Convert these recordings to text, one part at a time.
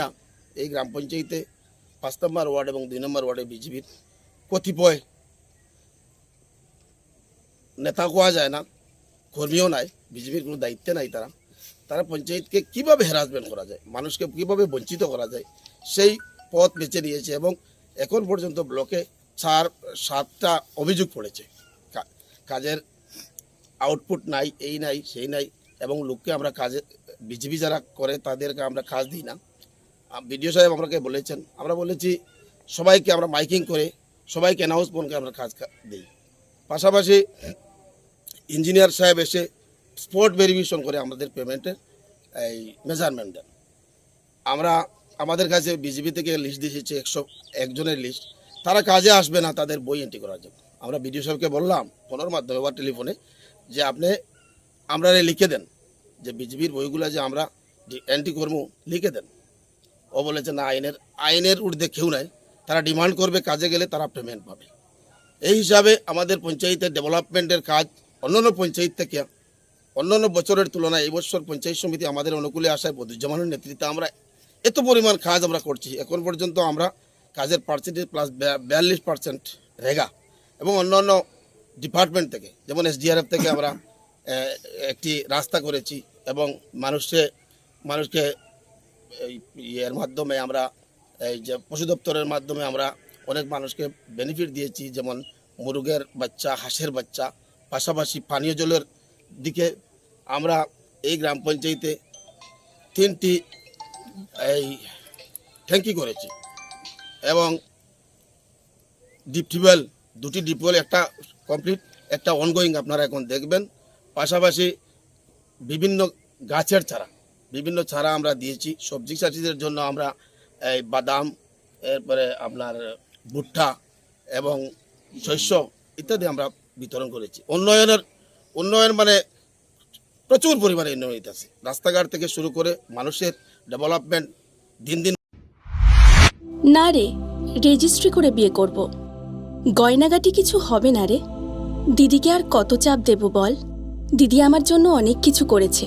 না, এই গ্রাম পঞ্চায়েতে পাঁচ নম্বর ওয়ার্ড এবং দুই নম্বর ওয়ার্ডে বিজেপির কতিপয় নেতা কোয়া যায় না, কর্মীও নাই, বিজেপির কোনো দায়িত্বে নাই তারা। তারা পঞ্চায়েতকে কীভাবে হ্যারাসমেন্ট করা যায়, মানুষকে কীভাবে বঞ্চিত করা যায়, সেই পথ বেছে নিয়েছে এবং এখন পর্যন্ত ব্লকে চার, সাতটা অভিযোগ পড়েছে। কাজের আউটপুট নাই, এই নাই, সেই নাই, এবং লোককে আমরা কাজে, বিজেপি যারা করে তাদেরকে আমরা কাজ দিই না। বিডিও সাহেব আমাকে বলেছেন। আমরা বলেছি, সবাইকে আমরা মাইকিং করে, সবাইকে অ্যানাউন্সমেন্টকে আমরা কাজ দিই। পাশাপাশি ইঞ্জিনিয়ার সাহেব এসে স্পট ভেরিফিকেশন করে আমাদের পেমেন্টের এই মেজারমেন্ট দেন আমরা আমাদের কাছে বিজেপি থেকে লিস্ট দিয়েছে, একশো একজনের লিস্ট তারা কাজে আসবে না, তাদের বই এন্ট্রি করার জন্য। আমরা বিডিও সাহেবকে বললাম ফোনের মাধ্যমে বা টেলিফোনে, যে আপনি, আমরা লিখে দেন, যে বিজেপির বইগুলো যে আমরা এন্ট্রি করব, লিখে দেন। ও বলেছে না, আইনের আইনের ঊর্ধ্বে কেউ নাই। তারা ডিমান্ড করবে কাজে গেলে তারা পেমেন্ট পাবে। এই হিসাবে আমাদের পঞ্চায়েতের ডেভেলপমেন্টের কাজ অন্যান্য পঞ্চায়েত থেকে, অন্যান্য বছরের তুলনায় এই বছর পঞ্চায়েত সমিতি আমাদের অনুকূলে আসায় বদুজ্জামানের নেতৃত্বে আমরা এত পরিমাণ কাজ আমরা করছি। এখন পর্যন্ত আমরা কাজের পার্সেন্টেজ প্লাস বিয়াল্লিশ পার্সেন্ট রেগা। এবং অন্যান্য ডিপার্টমেন্ট থেকে, যেমন এসডিআরএফ থেকে আমরা একটি রাস্তা করেছি এবং মানুষে, মানুষকে এই ইয়ের মাধ্যমে আমরা, এই যে পশু দপ্তরের মাধ্যমে আমরা অনেক মানুষকে বেনিফিট দিয়েছি, যেমন মুরগের বাচ্চা, হাঁসের বাচ্চা, পাশাপাশি পানীয় জলের দিকে আমরা এই গ্রাম পঞ্চায়েতে তিনটি, এই ট্যাঙ্কি করেছি। এবং ডিপ টিউবওয়েল দুটি ডিপ টিউবওয়েল একটা কমপ্লিট একটা অনগোয়িং আপনারা এখন দেখবেন। পাশাপাশি বিভিন্ন গাছের চারা। বিভিন্ন চারা আমরা দিয়েছি। সবজি চাষিদের জন্য আমরা এই বাদাম, এরপরে আপনার ভুট্টা এবং শস্য ইত্যাদি আমরা বিতরণ করেছি। উন্নয়নের, উন্নয়ন মানে প্রচুর পরিমাণে উন্নয়ন হইতেছে রাস্তাঘাট থেকে শুরু করে মানুষের ডেভেলপমেন্ট দিন দিন না রে রেজিস্ট্রি করে বিয়ে করব। গয়নাগাটি কিছু হবে না রে। দিদিকে আর কত চাপ দেব বল? দিদি আমার জন্য অনেক কিছু করেছে।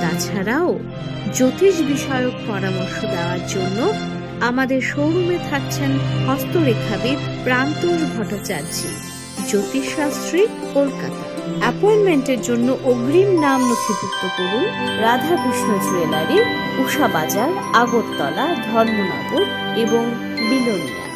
তাছাড়াও জ্যোতিষ বিষয়ক পরামর্শ দেওয়ার জন্য আমাদের শোরুমে থাকছেন হস্তরেখাবিদ প্রান্তোষ ভট্টাচার্য, জ্যোতিষশাস্ত্রী কলকাতা। অ্যাপয়েন্টমেন্টের জন্য অগ্রিম নাম নথিভুক্ত করুন রাধাকৃষ্ণ জুয়েলারি, উষা বাজার, আগরতলা, ধর্মনগর এবং বিলোনিয়া।